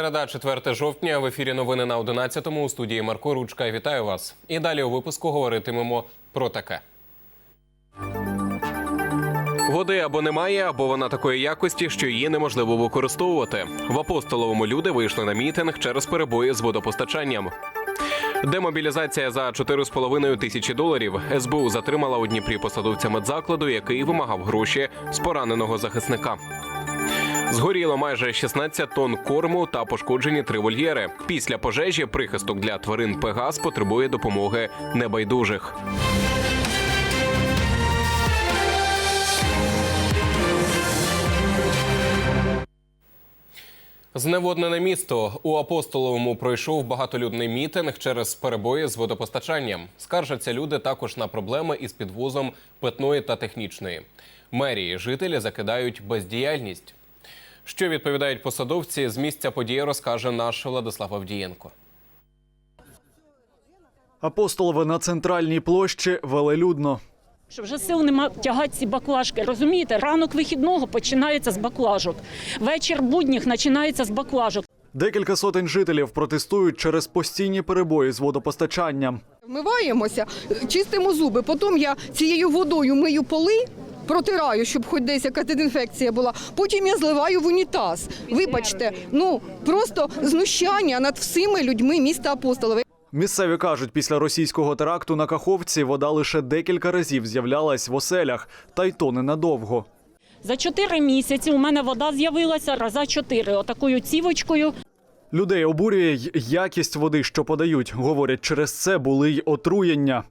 Середа, 4 жовтня. В ефірі новини на 11-му у студії Марко Ручка. Вітаю вас. І далі у випуску говоритимемо про таке. Води або немає, або вона такої якості, що її неможливо використовувати. В апостоловому люди вийшли на мітинг через перебої з водопостачанням. Демобілізація за 4,5 тисячі доларів. СБУ затримала у Дніпрі посадовця медзакладу, який вимагав гроші з пораненого захисника. Згоріло майже 16 тонн корму та пошкоджені три вольєри. Після пожежі прихисток для тварин Пегас потребує допомоги небайдужих. Зневоднене місто у апостоловому пройшов багатолюдний мітинг через перебої з водопостачанням. Скаржаться люди також на проблеми із підвозом питної та технічної. Мерії жителі закидають бездіяльність. Що відповідають посадовці з місця події, розкаже наш Владислав Авдієнко. Апостолове на центральній площі велелюдно. Що вже сил нема тягати ці баклажки. Розумієте, ранок вихідного починається з баклажок. Вечір будніх починається з баклажок. Декілька сотень жителів протестують через постійні перебої з водопостачанням. Вмиваємося, чистимо зуби. Потім я цією водою мию поли, протираю, щоб хоч десь якась інфекція була. Потім я зливаю в унітаз. Вибачте, ну просто знущання над всіми людьми міста Апостолове. Місцеві кажуть, після російського теракту на Каховці вода лише декілька разів з'являлась в оселях, та й то ненадовго. За чотири місяці у мене вода з'явилася раза чотири. Отакою цівочкою. Людей обурює й якість води, що подають. Говорять, через це були й отруєння.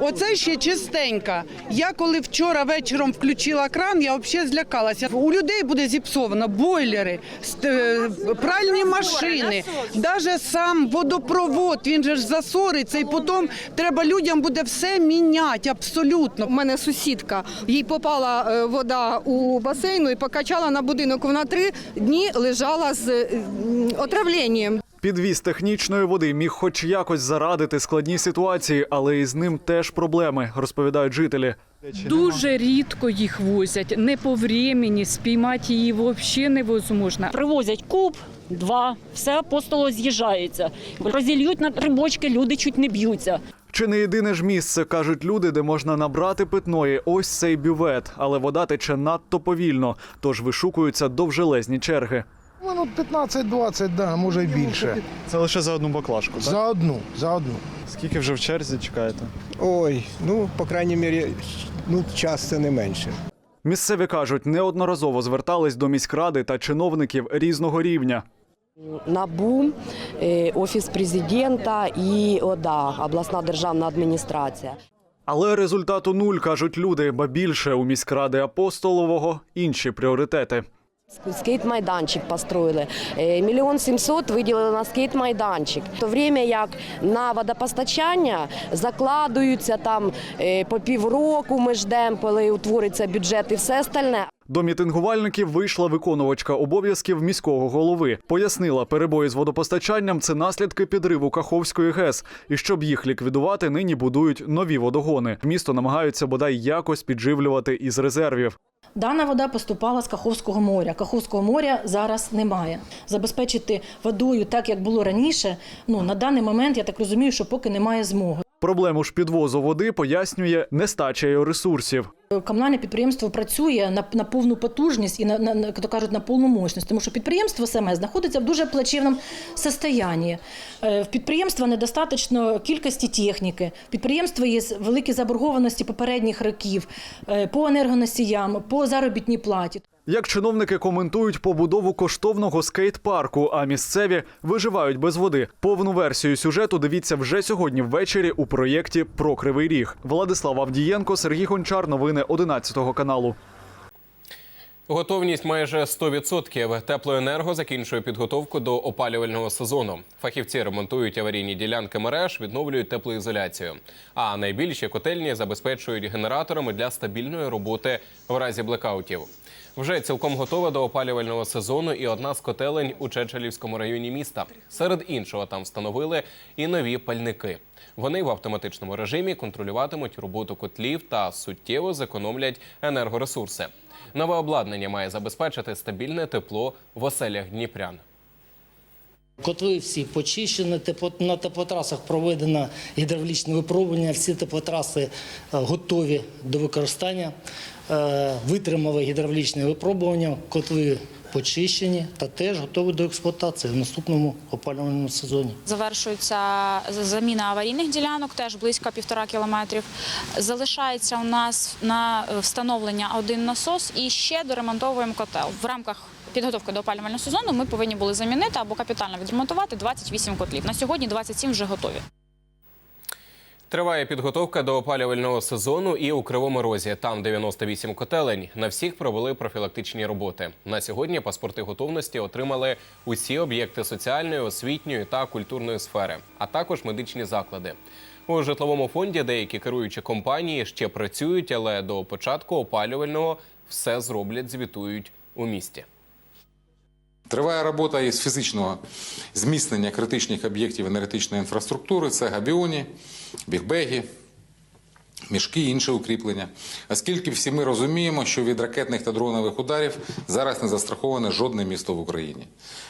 Оце ще чистенька. Я коли вчора вечором включила кран, я взагалі злякалася. У людей буде зіпсовано бойлери, е, пральні машини, навіть сам водопровод, він же ж засориться, і потім треба людям буде все міняти абсолютно. У мене сусідка, їй попала е, вода у басейну і покачала на будинок. Вона три дні лежала з е, отравленням. Підвіз технічної води міг хоч якось зарадити складній ситуації, але із ним теж проблеми, розповідають жителі. Дуже рідко їх возять, не по времени, спіймати її взагалі невозможно. Привозять куб, два, все апостоло з'їжджається. Розільють на три бочки, люди чуть не б'ються. Чи не єдине ж місце, кажуть люди, де можна набрати питної, ось цей бювет, але вода тече надто повільно, тож вишукуються довжелезні черги. Минут 15-20, да, може й більше. Це лише за одну баклажку. За одну, за одну. Скільки вже в черзі чекаєте? Ой, ну, по крайній мірі, ну, час це не менше. Місцеві кажуть, неодноразово звертались до міськради та чиновників різного рівня. НАБУ, е, Офіс президента і ОДА, обласна державна адміністрація. Але результату нуль кажуть люди, ба більше у міськради апостолового інші пріоритети. Скейт-майданчик построїли. Е, Мільйон сімсот виділили на скейт-майданчик. То время як на водопостачання закладуються там е, по півроку, ми ждемо, коли утвориться бюджет і все остальне. До мітингувальників вийшла виконувачка обов'язків міського голови. Пояснила, перебої з водопостачанням це наслідки підриву Каховської ГЕС. І щоб їх ліквідувати, нині будують нові водогони. Місто намагаються бодай якось підживлювати із резервів. Дана вода поступала з Каховського моря. Каховського моря зараз немає. Забезпечити водою так, як було раніше. Ну на даний момент я так розумію, що поки немає змоги. Проблему ж підвозу води пояснює нестачею ресурсів. Комунальне підприємство працює на, на повну потужність і на, на, на то кажуть на повну мощність, тому що підприємство саме знаходиться в дуже плачевному стані. Е, В підприємства недостатньо кількості техніки. В підприємства є великі заборгованості попередніх років е, по енергоносіям, по заробітній платі. Як чиновники коментують побудову коштовного скейт-парку, а місцеві виживають без води. Повну версію сюжету дивіться вже сьогодні ввечері у проєкті Про Кривий Ріг. Владислав Авдієнко, Сергій Гончар. Новини 11 каналу. Готовність майже 100%. Теплоенерго закінчує підготовку до опалювального сезону. Фахівці ремонтують аварійні ділянки мереж, відновлюють теплоізоляцію. А найбільші котельні забезпечують генераторами для стабільної роботи в разі блекаутів. Вже цілком готова до опалювального сезону і одна з котелень у Чечелівському районі міста. Серед іншого там встановили і нові пальники. Вони в автоматичному режимі контролюватимуть роботу котлів та суттєво зекономлять енергоресурси. Нове обладнання має забезпечити стабільне тепло в оселях дніпрян. Котли всі почищені, на теплотрасах проведено гідравлічне випробування, всі теплотраси е, готові до використання. Е, Витримали гідравлічне випробування, котли почищені та теж готові до експлуатації в наступному опалювальному сезоні. Завершується заміна аварійних ділянок, теж близько півтора кілометрів. Залишається у нас на встановлення один насос і ще доремонтовуємо котел. В рамках підготовки до опалювального сезону ми повинні були замінити або капітально відремонтувати 28 котлів. На сьогодні 27 вже готові. Триває підготовка до опалювального сезону і у Кривому Розі. Там 98 котелень. На всіх провели профілактичні роботи. На сьогодні паспорти готовності отримали усі об'єкти соціальної, освітньої та культурної сфери, а також медичні заклади. У житловому фонді деякі керуючі компанії ще працюють, але до початку опалювального все зроблять, звітують у місті. Триває робота із фізичного зміцнення критичних об'єктів енергетичної інфраструктури. Це габіоні, бігбеги, мішки і інше укріплення. Оскільки всі ми розуміємо, що від ракетних та дронових ударів зараз не застраховане жодне місто в Україні.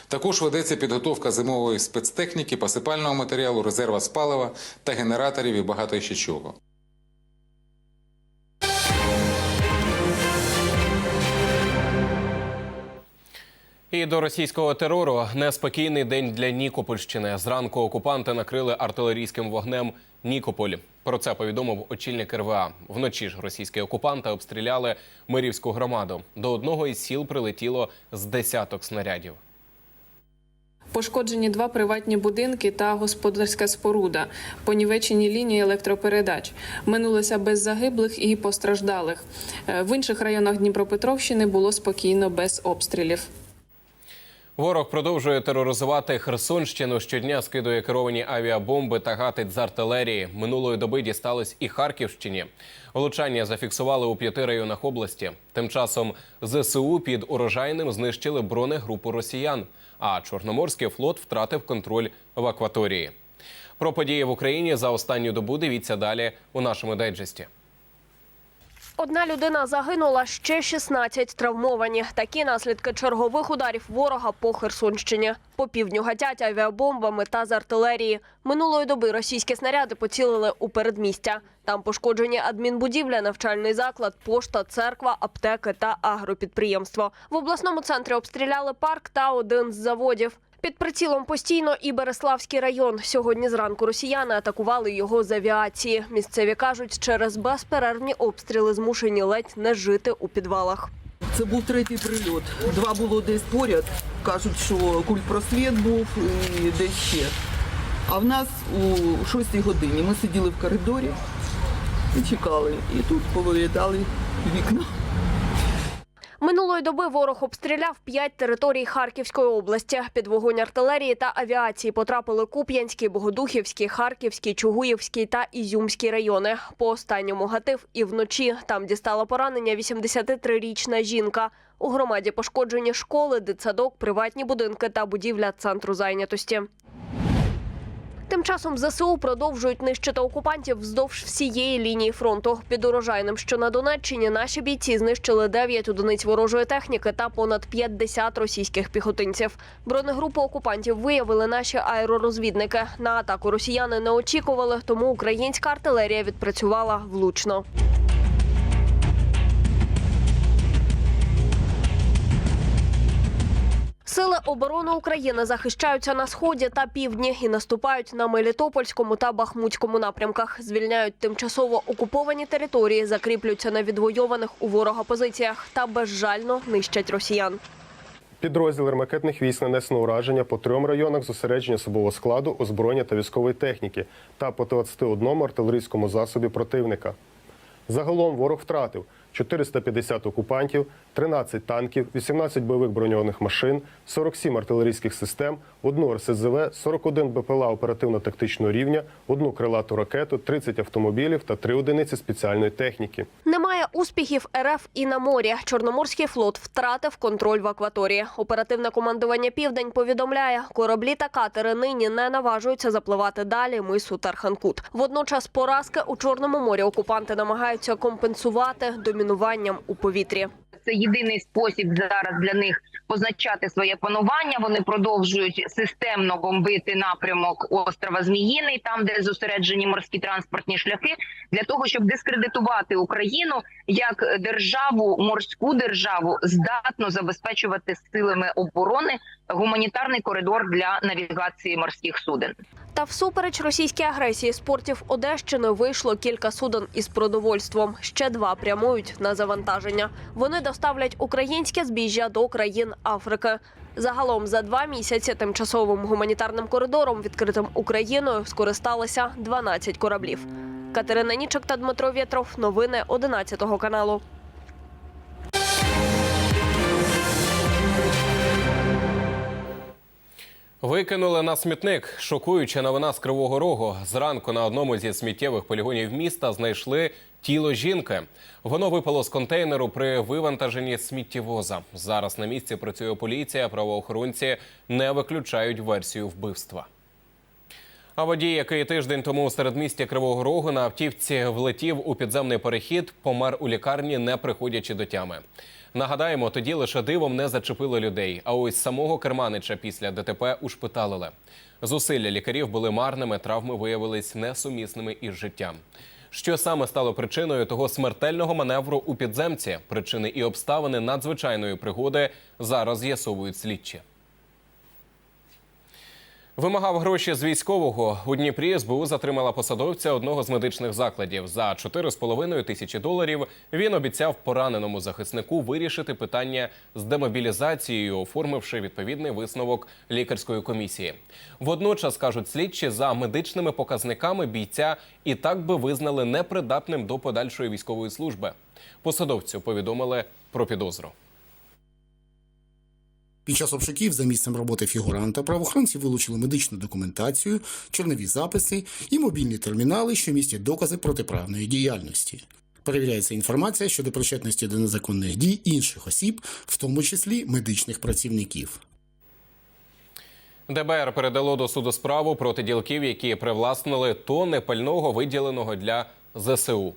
Також ведеться підготовка зимової спецтехніки, посипального матеріалу, резерва з палива та генераторів і багато ще чого. І до російського терору неспокійний день для Нікопольщини. Зранку окупанти накрили артилерійським вогнем Нікополь. Про це повідомив очільник РВА. Вночі ж російські окупанти обстріляли Мирівську громаду. До одного із сіл прилетіло з десяток снарядів. Пошкоджені два приватні будинки та господарська споруда, понівечені лінії електропередач. Минулося без загиблих і постраждалих. Е, В інших районах Дніпропетровщини було спокійно без обстрілів. Ворог продовжує тероризувати Херсонщину. Щодня скидує керовані авіабомби та гатить з артилерії. Минулої доби дістались і Харківщині. Влучання зафіксували у п'яти районах області. Тим часом ЗСУ під урожайним знищили бронегрупу росіян. А Чорноморський флот втратив контроль в акваторії. Про події в Україні за останню добу дивіться далі у нашому дайджесті. Одна людина загинула, ще 16 травмовані. Такі наслідки чергових ударів ворога по Херсонщині. По півдню гатять авіабомбами та з артилерії. Минулої доби російські снаряди поцілили у передмістя. Там пошкоджені адмінбудівля, навчальний заклад, пошта, церква, аптеки та агропідприємство. В обласному центрі обстріляли парк та один з заводів. Під прицілом постійно і Береславський район. Сьогодні зранку росіяни атакували його з авіації. Місцеві кажуть, через безперервні обстріли змушені ледь не жити у підвалах. Це був третій прильот. Два було десь поряд. Кажуть, що культпросвіт був і десь ще. А в нас у шостій годині ми сиділи в коридорі і чекали. І тут повилітали вікна. Минулої доби ворог обстріляв п'ять територій Харківської області. Під вогонь артилерії та авіації потрапили Куп'янський, Богодухівський, Харківський, Чугуївський та Ізюмський райони. По останньому гатив і вночі. Там дістала поранення 83-річна жінка. У громаді пошкоджені школи, дитсадок, приватні будинки та будівля центру зайнятості. Тим часом ЗСУ продовжують нищити окупантів вздовж всієї лінії фронту. Під урожайним, що на Донеччині, наші бійці знищили 9 одиниць ворожої техніки та понад 50 російських піхотинців. Бронегрупу окупантів виявили наші аеророзвідники. На атаку росіяни не очікували, тому українська артилерія відпрацювала влучно. Сили оборони України захищаються на сході та півдні і наступають на Мелітопольському та Бахмутському напрямках. Звільняють тимчасово окуповані території, закріплюються на відвойованих у ворога позиціях та безжально нищать росіян. Підрозділи ракетних військ нанесено ураження по трьом районах зосередження особового складу, озброєння та військової техніки та по 21 артилерійському засобі противника. Загалом ворог втратив 450 окупантів, 13 танків, 18 бойових броньованих машин, 47 артилерійських систем, одну РСЗВ, 41 БПЛА оперативно-тактичного рівня, одну крилату ракету, 30 автомобілів та 3 одиниці спеціальної техніки. Немає успіхів РФ і на морі. Чорноморський флот втратив контроль в акваторії. Оперативне командування Південь повідомляє, кораблі та катери нині не наважуються запливати далі мису Тарханкут. Водночас поразки у Чорному морі окупанти намагаються компенсувати домінуванням у повітрі. це єдиний спосіб зараз для них позначати своє панування. Вони продовжують системно бомбити напрямок острова Зміїний, там де зосереджені морські транспортні шляхи, для того, щоб дискредитувати Україну як державу, морську державу, здатну забезпечувати силами оборони гуманітарний коридор для навігації морських суден. Та всупереч російській агресії з портів Одещини вийшло кілька суден із продовольством. Ще два прямують на завантаження. Вони доставлять українське збіжжя до країн Африки. Загалом за два місяці тимчасовим гуманітарним коридором, відкритим Україною, скористалися 12 кораблів. Катерина Нічик та Дмитро Вєтров. Новини 11 каналу. Викинули на смітник. Шокуюча новина з Кривого Рогу. Зранку на одному зі сміттєвих полігонів міста знайшли тіло жінки. Воно випало з контейнеру при вивантаженні сміттєвоза. Зараз на місці працює поліція. Правоохоронці не виключають версію вбивства. А водій, який тиждень тому у середмісті Кривого Рогу на автівці влетів у підземний перехід, помер у лікарні, не приходячи до тями. Нагадаємо, тоді лише дивом не зачепили людей. А ось самого керманича після ДТП ушпиталили. Зусилля лікарів були марними, травми виявились несумісними із життям. Що саме стало причиною того смертельного маневру у підземці? Причини і обставини надзвичайної пригоди зараз з'ясовують слідчі. Вимагав гроші з військового. У Дніпрі СБУ затримала посадовця одного з медичних закладів. За 4,5 тисячі доларів він обіцяв пораненому захиснику вирішити питання з демобілізацією, оформивши відповідний висновок лікарської комісії. Водночас кажуть слідчі за медичними показниками бійця і так би визнали непридатним до подальшої військової служби. Посадовцю повідомили про підозру. Під час обшуків за місцем роботи фігуранта правоохоронці вилучили медичну документацію, чорнові записи і мобільні термінали, що містять докази протиправної діяльності. Перевіряється інформація щодо причетності до незаконних дій інших осіб, в тому числі медичних працівників. ДБР передало до суду справу проти ділків, які привласнили тонни пального, виділеного для ЗСУ.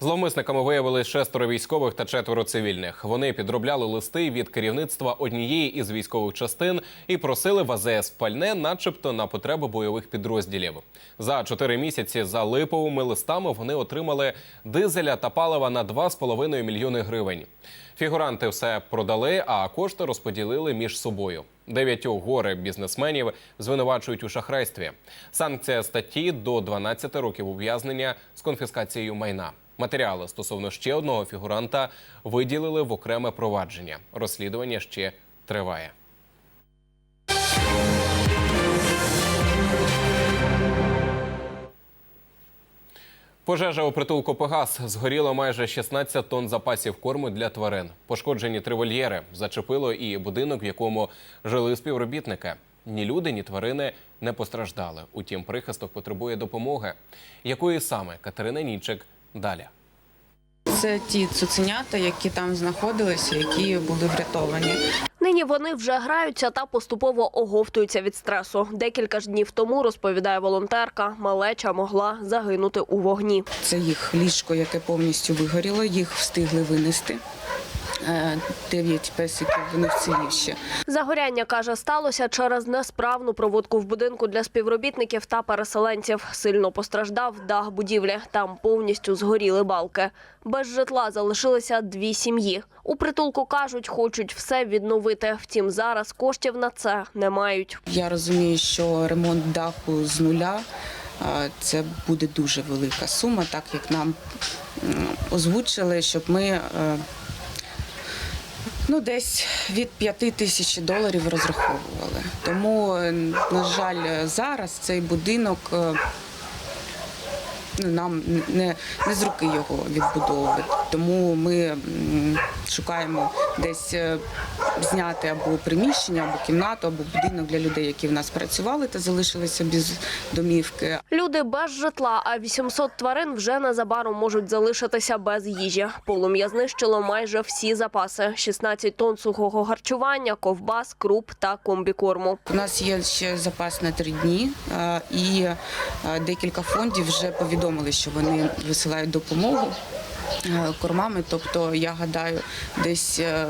Зловмисниками виявили шестеро військових та четверо цивільних. Вони підробляли листи від керівництва однієї із військових частин і просили в АЗС пальне, начебто на потреби бойових підрозділів. За чотири місяці за липовими листами вони отримали дизеля та палива на 2,5 мільйони гривень. Фігуранти все продали, а кошти розподілили між собою. Дев'ятьох горе бізнесменів звинувачують у шахрайстві. Санкція статті до 12 років ув'язнення з конфіскацією майна. Матеріали стосовно ще одного фігуранта виділили в окреме провадження. Розслідування ще триває. Пожежа у притулку Пегас згоріло майже 16 тонн запасів корму для тварин. Пошкоджені три вольєри. Зачепило і будинок, в якому жили співробітники. Ні люди, ні тварини не постраждали. Утім, прихисток потребує допомоги. Якої саме Катерина Нічик далі. Це ті цуценята, які там знаходилися, які були врятовані. Нині вони вже граються та поступово оговтуються від стресу. Декілька ж днів тому, розповідає волонтерка, малеча могла загинути у вогні. Це їх ліжко, яке повністю вигоріло. Їх встигли винести. Е, Дев'ять песиків вони вцілів ще. Загоряння каже, сталося через несправну проводку в будинку для співробітників та переселенців. Сильно постраждав дах будівлі. Там повністю згоріли балки. Без житла залишилися дві сім'ї. У притулку кажуть, хочуть все відновити. Втім, зараз коштів на це не мають. Я розумію, що ремонт даху з нуля це буде дуже велика сума, так як нам озвучили, щоб ми е, ну, десь від 5 тисяч доларів розраховували. Тому, е, на жаль, зараз цей будинок. Ну, Нам не, не з руки його відбудовувати. Тому ми шукаємо десь е, зняти або приміщення, або кімнату, або будинок для людей, які в нас працювали та залишилися без домівки. Люди без житла, а 800 тварин вже незабаром можуть залишитися без їжі. Полум'я знищило майже всі запаси: 16 тонн сухого харчування, ковбас, круп та комбікорму. У нас є ще запас на три дні, е, і е, декілька фондів вже повідомили, що вони висилають допомогу. е, кормами. Тобто, я гадаю, десь е,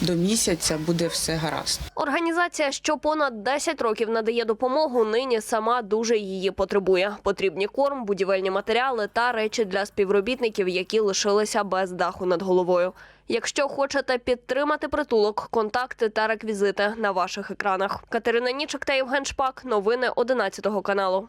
до місяця буде все гаразд. Організація, що понад 10 років надає допомогу, нині сама дуже її потребує. Потрібні корм, будівельні матеріали та речі для співробітників, які лишилися без даху над головою. Якщо хочете підтримати притулок, контакти та реквізити на ваших екранах. Катерина Нічик та Євген Шпак. Новини 11 каналу.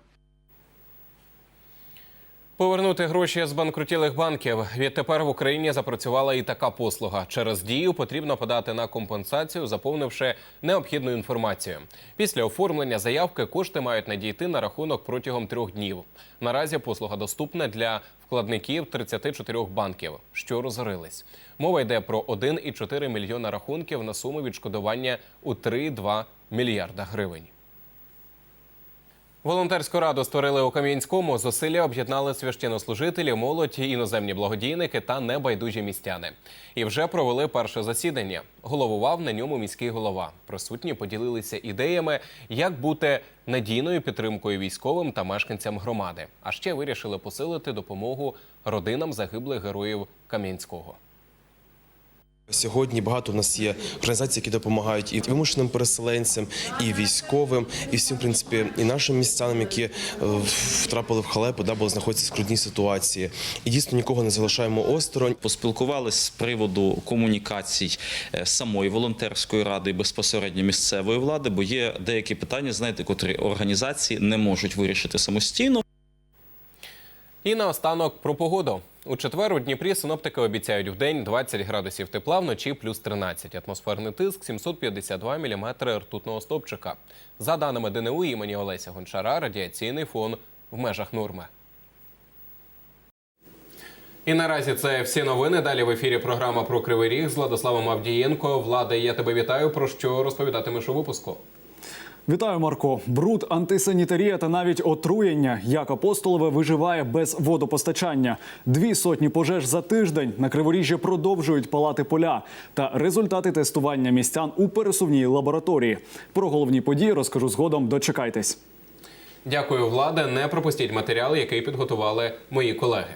Повернути гроші з банкрутілих банків. Відтепер в Україні запрацювала і така послуга. Через дію потрібно подати на компенсацію, заповнивши необхідну інформацію. Після оформлення заявки кошти мають надійти на рахунок протягом трьох днів. Наразі послуга доступна для вкладників 34 банків, що розорились. Мова йде про 1,4 мільйона рахунків на суму відшкодування у 3,2 мільярда гривень. Волонтерську раду створили у Кам'янському. Зусилля об'єднали священнослужителі, молодь, іноземні благодійники та небайдужі містяни. І вже провели перше засідання. Головував на ньому міський голова. Присутні поділилися ідеями, як бути надійною підтримкою військовим та мешканцям громади. А ще вирішили посилити допомогу родинам загиблих героїв Кам'янського. Сьогодні багато в нас є організацій, які допомагають і вимушеним переселенцям, і військовим, і всім, в принципі, і нашим містянам, які е, втрапили в халепу, да, бо знаходяться в скрутній ситуації. І дійсно нікого не залишаємо осторонь. Поспілкувалися з приводу комунікацій е, самої волонтерської ради і безпосередньо місцевої влади, бо є деякі питання, знаєте, котрі організації не можуть вирішити самостійно. І наостанок про погоду. У четвер у Дніпрі синоптики обіцяють вдень 20 градусів тепла, вночі плюс 13. Атмосферний тиск 752 міліметри ртутного стопчика. За даними ДНУ імені Олеся Гончара, радіаційний фон в межах норми. І наразі це всі новини. Далі в ефірі програма про Кривий Ріг з Владиславом Авдієнко. Влада, я тебе вітаю. Про що розповідатимеш у випуску? Вітаю, Марко. Бруд, антисанітарія та навіть отруєння. Як апостолове виживає без водопостачання. Дві сотні пожеж за тиждень на криворіжжі продовжують палати поля та результати тестування містян у пересувній лабораторії. Про головні події розкажу згодом. Дочекайтесь. Дякую, Влада. Не пропустіть матеріал, який підготували мої колеги.